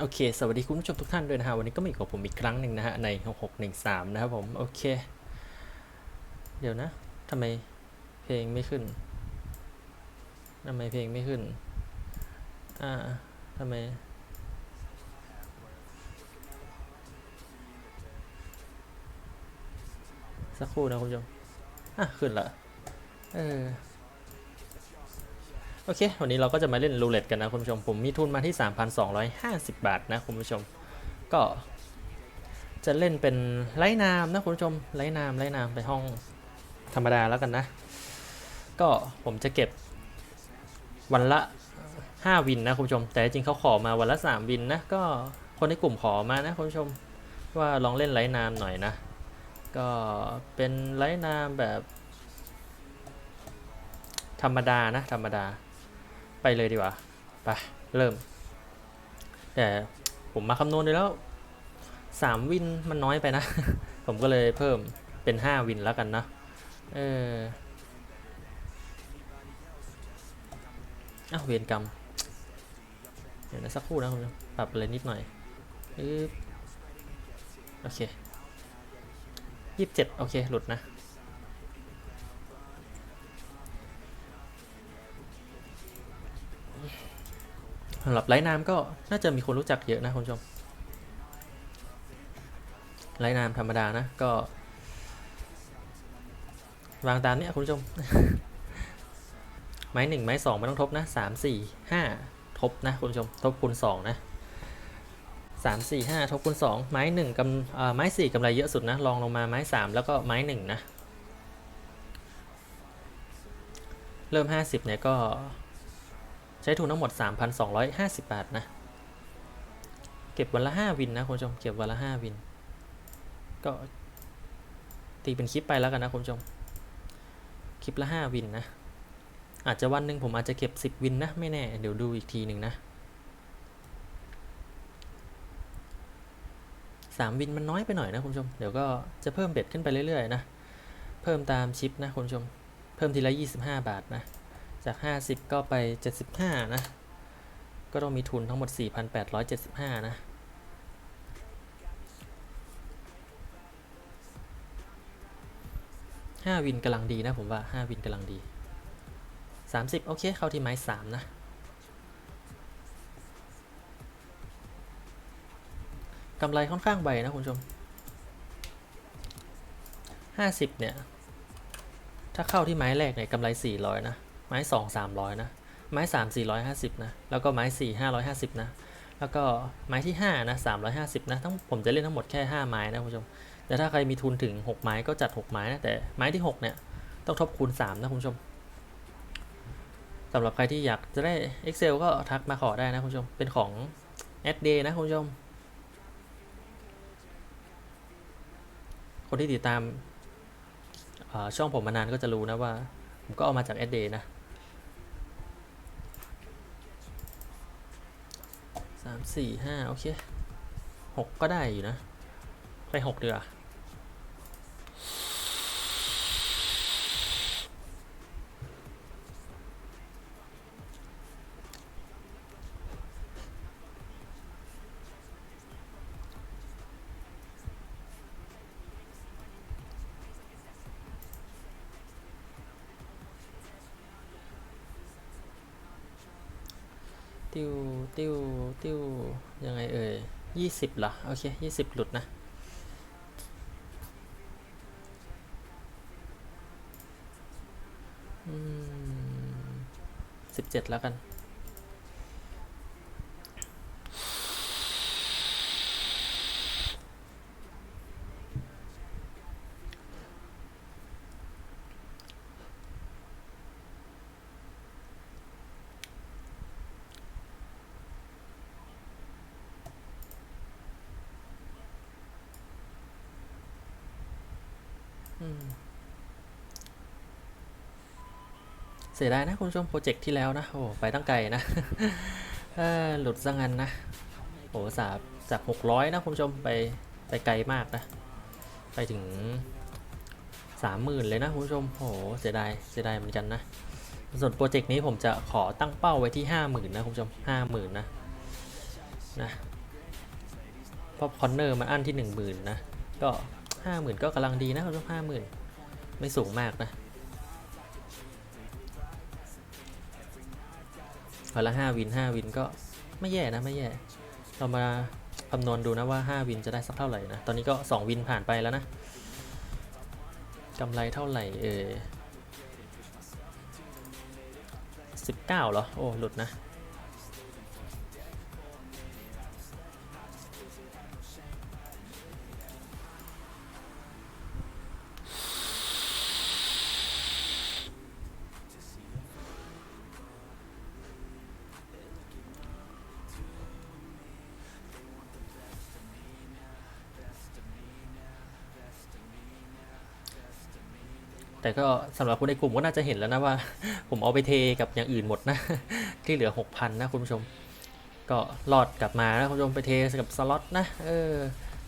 โอเค สวัสดีคุณผู้ชมทุกท่านด้วยนะฮะ วันนี้ก็มาอยู่กับผมอีกครั้งหนึ่งนะฮะ ใน 6613 นะครับผม โอเค เดี๋ยวนะทำไมเพลงไม่ขึ้นทำไมเพลงไม่ขึ้น อ่าทำไม สักครู่นะคุณผู้ชม อะ ขึ้นละ เออ โอเค วันนี้เราก็จะมาเล่นรูเล็ตกันนะคุณผู้ชม ผมมีทุนมาที่ 3,250 บาทนะคุณผู้ชม ก็จะเล่นเป็นไร้นามนะคุณผู้ชมไร้นามไร้นามไปห้องธรรมดาแล้วกันนะ ก็ผมจะเก็บวันละ 5 วินนะคุณผู้ชม แต่จริงเขาขอมาวันละ 3 วินนะ ก็คนในกลุ่มขอมานะคุณผู้ชม ว่าลองเล่นไร้นามหน่อยนะ ก็เป็นไร้นามแบบธรรมดานะ ธรรมดา ไปเลยดีกว่า ไป เริ่ม แต่ผมมาคำนวณดูแล้วสามวินมันน้อยไปนะ ผมก็เลยเพิ่มเป็นห้าวินแล้วกันนะ เอออ้าวเวรกรรม เดี๋ยวนะสักครู่นะคุณผู้ชมปรับอะไรนิดหน่อยอโอเคยี่สิบเจ็ดโอเค หลุดนะ สำหรับไร้น้ำก็น่าจะมีคนรู้จักเยอะนะคุณผู้ชมไร้น้ำธรรมดานะก็ วางตามเนี้ยคุณผู้ชม ไม้หนึ่งไม้สองไม่ต้องทบนะสามสี่ห้าทบนะคุณผู้ชมทบคูณสองนะสามสี่ห้าทบคูณสองไม้หนึ่งกำไม้สี่กำไรเยอะสุดนะลองลงมาไม้สามแล้วก็ไม้หนึ่งนะ เริ่มห้าสิบเนี่ยก็ ใช้ทุนทั้งหมด 3,250 บาทนะ เก็บวันละ 5 วินนะคุณผู้ชม เก็บวันละ 5 วิน ก็ ตีเป็นคลิปไปแล้วกันนะคุณผู้ชม คลิปละ 5 วินนะ อาจจะวันหนึ่งผมอาจจะเก็บ 10 วินนะ ไม่แน่ เดี๋ยวดูอีกทีหนึ่งนะ3วินมันน้อยไปหน่อยนะคุณผู้ชม เดี๋ยวก็จะเพิ่มเบ็ดขึ้นไปเรื่อยๆนะ เพิ่มตามชิปนะคุณผู้ชม เพิ่มทีละ 25 บาทนะ จาก 50 ก็ไป 75 นะ ก็ต้องมีทุนทั้งหมด 4,875 นะ5วินกำลังดีนะผมว่า5วินกำลังดี 30 โอเค เข้าที่ไม้3 นะกำไรค่อนข้างใบนะคุณผู้ชม 50 เนี่ย ถ้าเข้าที่ไม้แรกเนี่ยกำไร 400 นะ ไม้สองสามร้อยนะ ไม้สามสี่ร้อยห้าสิบนะ แล้วก็ไม้สี่ห้าร้อยห้าสิบนะ แล้วก็ไม้ที่ห้านะสามร้อยห้าสิบนะ ทั้งผมจะเล่นทั้งหมดแค่ห้าไม้นะคุณผู้ชม แต่ถ้าใครมีทุนถึงหกไม้ก็จัดหกไม้นะ แต่ไม้ที่หกเนี่ยต้องทบคูณสามนะคุณผู้ชมสำหรับใครที่อยากจะได้ Excel ก็ทักมาขอได้นะคุณผู้ชม เป็นของ a d Day นะคุณผู้ชม คนที่ติดตามช่องผมมานานก็จะรู้นะว่า ผมก็เอามาจาก a d Day นะ สามสี่ห้าโอเคหกก็ได้อยู่นะ ไปหกเดือาติ้วติ้ว ติวยังไงเอ่ยยี่สิบเหรอ โอเคยี่สิบหลุดนะอืมสิบเจ็ดแล้วกัน อืม เสียดายนะคุณผู้ชมโปรเจกต์ที่แล้วนะโอ้ไปตั้งไกลนะหลุดซะงั้นนะโอ้สาจากหกร้อยนะคุณผู้ชมไปไปไกลมากนะ ไปถึงสามหมื่นเลยนะคุณผู้ชมโอ้เสียดายเสียดายเหมือนกันนะ ส่วนโปรเจกต์นี้ผมจะขอตั้งเป้าไว้ที่ห้าหมื่นนะคุณผู้ชมห้าหมื่นนะนะเพราะคอนเนอร์มาอั้นที่หนึ่งหมื่นนะก็ห้าหมื่นก็กำลังดีนะคุณผู้ชมห้าหมื่นไม่สูงมากนะ วันละห้าวินห้าวินก็ไม่แย่นะไม่แย่ เรามาคำนวณดูนะว่า 5 วินจะได้สักเท่าไหร่นะ ตอนนี้ก็ 2 วินผ่านไปแล้วนะกำไรเท่าไหร่เออ19 เหรอ โอ้ หลุดนะ ก็สำหรับคนในกลุ่มก็น่าจะเห็นแล้วนะว่า ผมเอาไปเทกับอย่างอื่นหมดนะ ที่เหลือ 6,000 นะคุณผู้ชม ก็รอดกลับมานะคุณผู้ชมไปเทกับสล็อตนะ เออ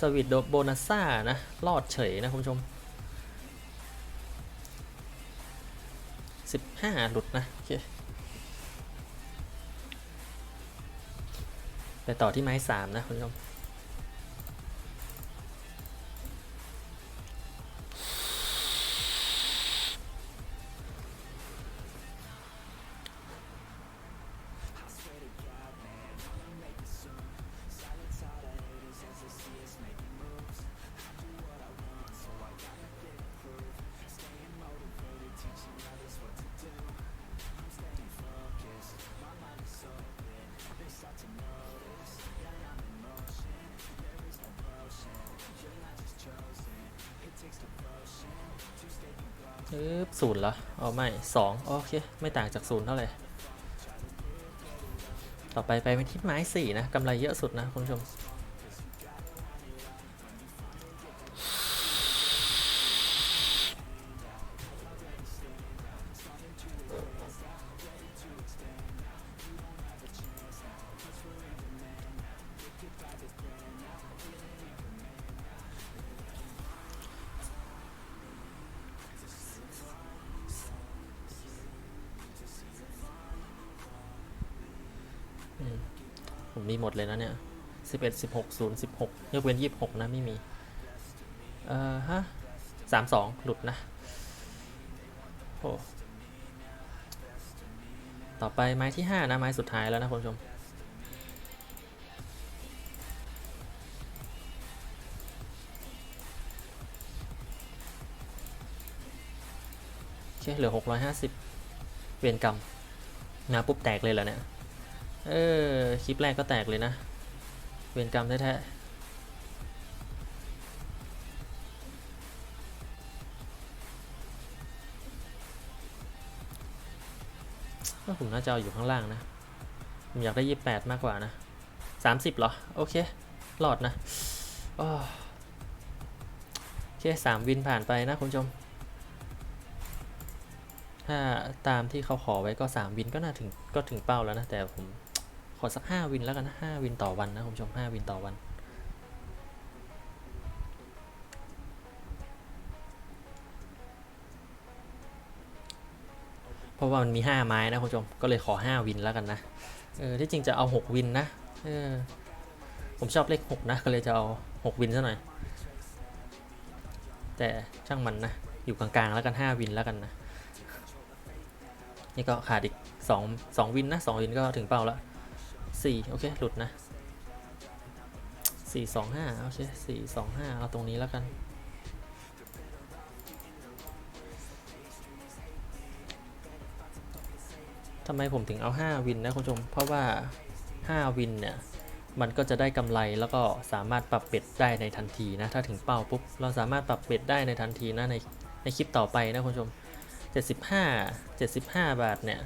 สวิตโบนัสซ่านะ รอดเฉยนะคุณผู้ชม 15 หลุดนะโอเคไปต่อที่ไม้ 3 นะคุณผู้ชม ปึ๊บศูนย์เหรอเอไม่สองโอเค ไม่ต่างจากศูนย์เท่าไหร่ ต่อไปไปเป็นที่ไม้สี่นะกำไรเยอะสุดนะคุณผู้ชม ผมมีหมดเลยนะเนี่ยสิบเอ็ดสิบหกศูนย์สิบหกยกเว้นยี่สิบหกนะไม่มี เอ่อฮะสามสองหลุดนะโอ้ต่อไปไม้ที่ห้านะ ไม้สุดท้ายแล้วนะคุณผู้ชมโอเคเหลือหกร้อยห้าสิบเวียนกรรมนะปุ๊บแตกเลยเหรอเนี่ย เออ คลิปแรกก็แตกเลยนะ เวรกรรมแท้ๆก็ผมน่าจะเอาอยู่ข้างล่างนะ ผมอยากได้ยี่แปดมากกว่านะสามสิบเหรอ โอเครอดนะอ้อโอเคสามวินผ่านไปนะคุณผู้ชม ถ้าตามที่เขาขอไว้ก็3วินก็น่าถึงก็ถึงเป้าแล้วนะ แต่ผม ขอสัก5วินแล้วกันนะ5วินต่อวันนะคุณผู้ชม5วินต่อวันเพราะว่ามันมี 5 ไม้นะคุณผู้ชม ก็เลยขอ 5 วินแล้วกันนะ เออ ที่จริงจะเอา 6 วินนะ เออ ผมชอบเลข 6 นะ ก็เลยจะเอา 6 วินซะหน่อย แต่ช่างมันนะ อยู่กลางๆแล้วกัน 5 วินแล้วกันนะ นี่ก็ขาดอีกสองสองวินนะสองวินก็ถึงเป้าแล้ว สี่โอเค หลุดนะสี่สองห้าโอเคสี่สองห้าเอาตรงนี้แล้วกัน ทำไมผมถึงเอา 5 วินนะคุณผู้ชม เพราะว่า 5 วินเนี่ย มันก็จะได้กำไรแล้วก็สามารถปรับเบ็ดได้ในทันทีนะ ถ้าถึงเป้าปุ๊บ เราสามารถปรับเบ็ดได้ในทันทีนะในในคลิปต่อไปนะคุณผู้ชม 75 75 บาทเนี่ย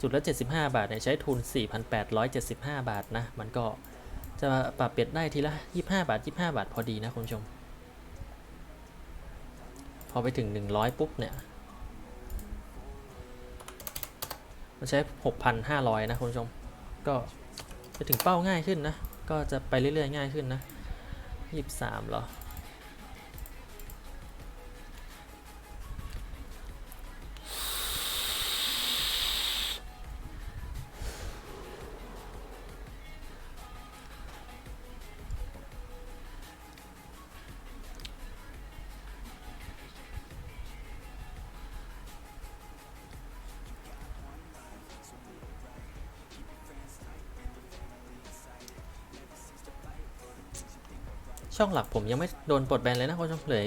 จุดละ 75 บาทเนี่ยใช้ทุน 4,875 บาทนะ มันก็จะปรับเปลี่ยนได้ทีละ 25 บาท 25 บาทพอดีนะคุณผู้ชม พอไปถึง 100 ปุ๊บเนี่ย มันใช้ 6,500 นะคุณผู้ชม ก็จะถึงเป้าง่ายขึ้นนะ ก็จะไปเรื่อยๆ ง่ายขึ้นนะ 23เหรอ ช่องหลักผมยังไม่โดนปลดแบนเลยนะคุณผู้ชมเหลือ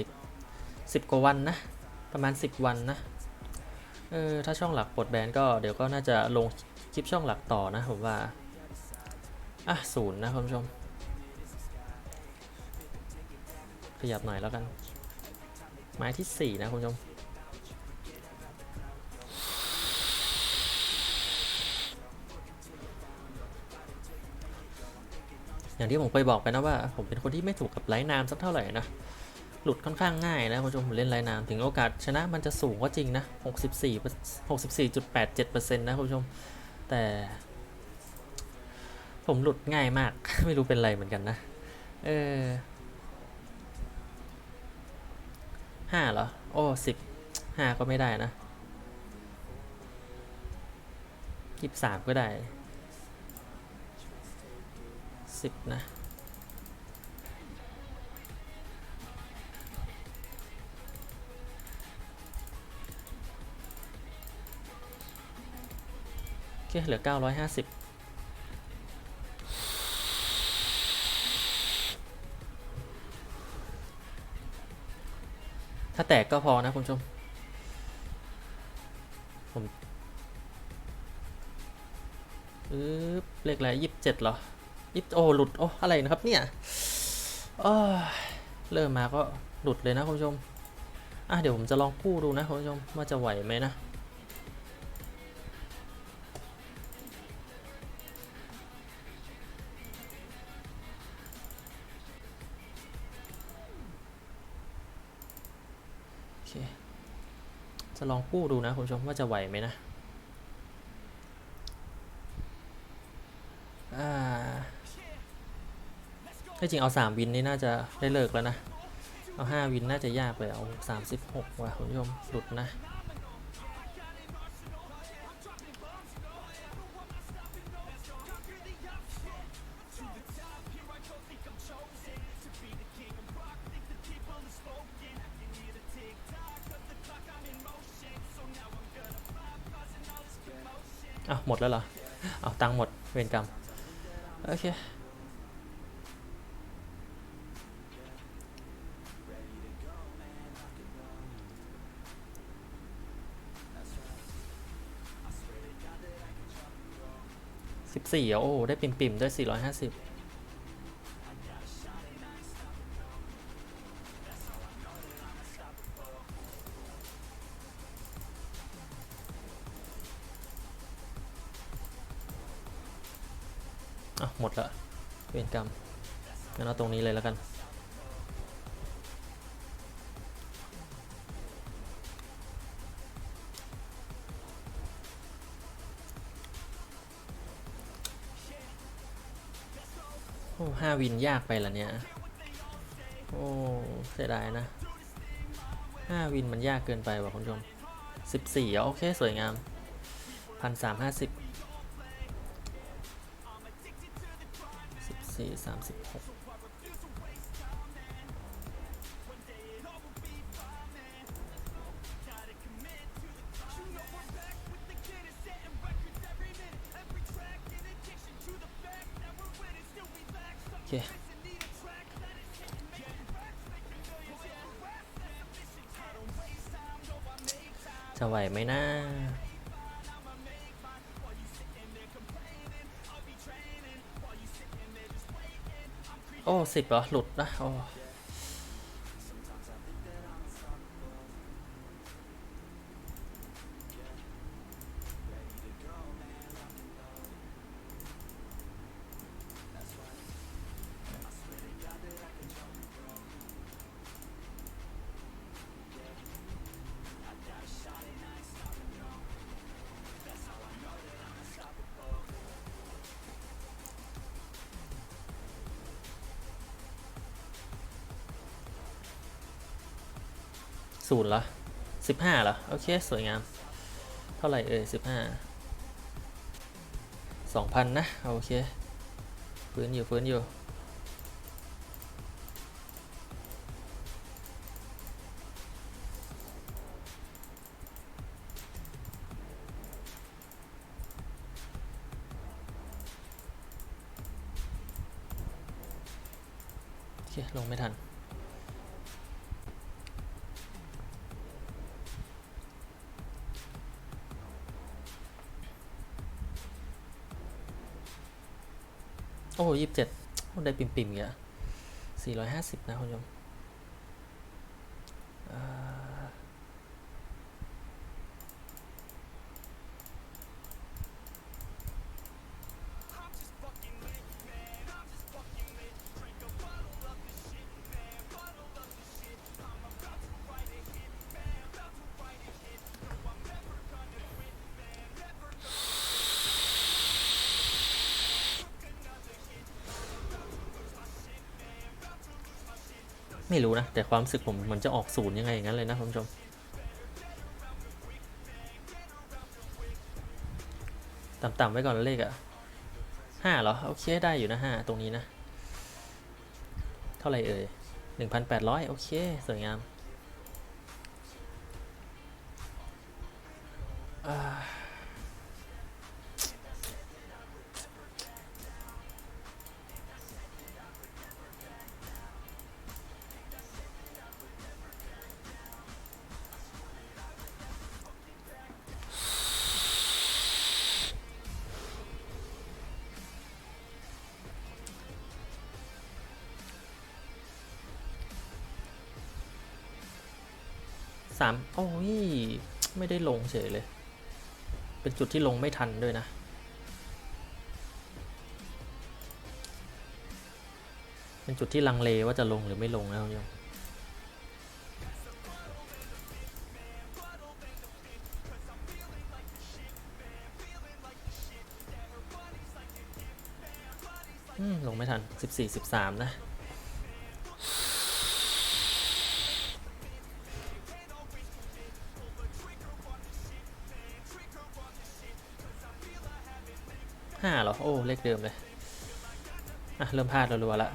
สิบกว่าวันนะ ประมาณ 10 วันนะเออถ้าช่องหลักปลดแบนก็เดี๋ยวก็น่าจะลงคลิปช่องหลักต่อนะผมว่า อะศูนย์นะคุณผู้ชม ขยับหน่อยแล้วกัน ไม้ที่ 4 นะคุณผู้ชม อย่างที่ผมเคยบอกไปนะว่าผมเป็นคนที่ไม่ถูกกับไร้นามสักเท่าไหร่นะ หลุดค่อนข้างง่ายนะคุณผู้ชมผมเล่นไร้นามถึงโอกาสชนะมันจะสูงก็จริงนะ 64 64.87%นะคุณผู้ชม แต่ ผมหลุดง่ายมาก ไม่รู้เป็นไรเหมือนกันนะ เออห้าเหรอ โอ้สิบห้าก็ไม่ได้นะยี่สามก็ได้ สิบนะ โอเค เหลือ950ถ้าแตกก็พอนะคุณผู้ชม ผมอึ๊บเลขอะไรยี่สิบเจ็ดเหรอ ยี่โอ้หลุดโอ้อะไรนะครับเนี่ยเริ่มมาก็หลุดเลยนะคุณผู้ชมอะเดี๋ยวผมจะลองกู้ดูนะคุณผู้ชมว่าจะไหวไหมนะจะลองกู้ดูนะคุณผู้ชมว่าจะไหวไหมนะ อ่าที่ จริงเอา 3 วินนี่น่าจะได้เลิกแล้วนะ เอา 5 วินน่าจะยากเลยเอา 36 ว่ะคุณผู้ชมหลุดนะอ้าหมดแล้วเหรอ เอาตังหมดเวรกรรม โอเค สิบสี่อะโอ้ได้ปิ่มปิ่มๆ ด้วยสี่ร้อยห้าสิบอะ หมดละเวรกรรมงั้นเอาตรงนี้เลยแล้วกัน ห้าวินยากไปละเนี่ย โอ้เสียดายนะห้าวินมันยากเกินไปว่ะคุณผู้ชมสิบสี่โอเค สวยงามพันสามห้าสิบสิบสี่สามสิบหก เคจะไหวไหมนะโอ้สิบเหรอ หลุดนะ โอ้ ศูนย์เหรอสิบห้าเหรอ โอเค สวยงาม เท่าไหร่เอ่ยสิบห้าสองพันนะ โอเค ฟื้นอยู่ ฟื้นอยู่เค ลงไม่ทัน ได้ปิ่มๆเงี้ย450 นะคุณผู้ชม ไม่รู้นะ แต่ความรู้สึกผมมันจะออกศูนย์ยังไงอย่างนั้นเลยนะคุณผู้ชม ต่ำๆไว้ก่อนเลขอะห้าเหรอ โอเคได้อยู่นะห้าตรงนี้นะ เท่าไหร่เอ่ยหนึ่งพันแปดร้อยโอเค สวยงามอ่า สามโอ้ย ไม่ได้ลงเฉยเลย เป็นจุดที่ลงไม่ทันด้วยนะเป็นจุดที่ลังเลว่าจะลงหรือไม่ลงนะคุณผู้ชมอืมลงไม่ทัน 14 13 นะ ห้าเหรอ โอ้ เลขเดิมเลย อะ เริ่มพลาดรัวๆละ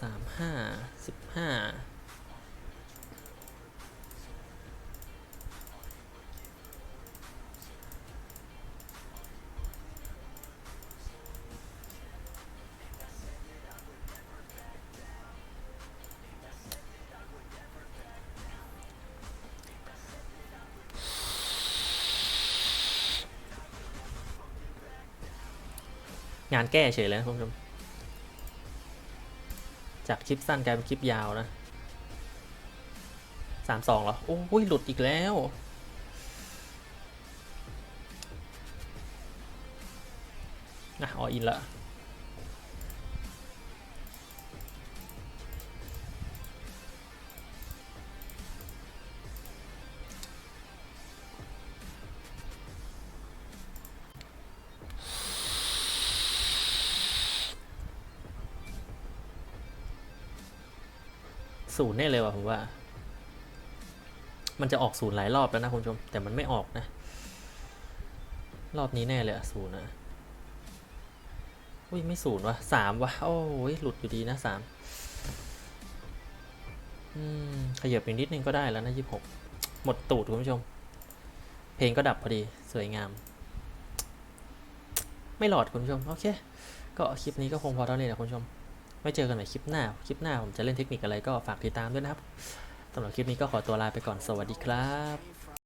สามห้าสิบห้า งานแก้เฉยเลยนะคุณผู้ชมจากคลิปสั้นกลายเป็นคลิปยาวนะสามสองเหรอ โอ้ยหลุดอีกแล้ว นะอออินละ ศูนย์แน่เลยว่ะผมว่า มันจะออกศูนย์หลายรอบแล้วนะคุณผู้ชม แต่มันไม่ออกนะ รอบนี้แน่เลยอะศูนย์อะอุ้ยไม่ศูนย์วะสามวะโอ้ยหลุดอยู่ดีนะสามอืมขยับอีกนิดนึงก็ได้แล้วนะยี่หกหมดตูดคุณผู้ชม เพลงก็ดับพอดีสวยงาม ไม่หลอดคุณผู้ชม โอเค ก็คลิปนี้ก็คงพอเท่านี้นะคุณผู้ชม ไว้เจอกันใหม่คลิปหน้า คลิปหน้าผมจะเล่นเทคนิคอะไรก็ฝากติดตามด้วยนะครับสำหรับคลิปนี้ก็ขอตัวลาไปก่อนสวัสดีครับ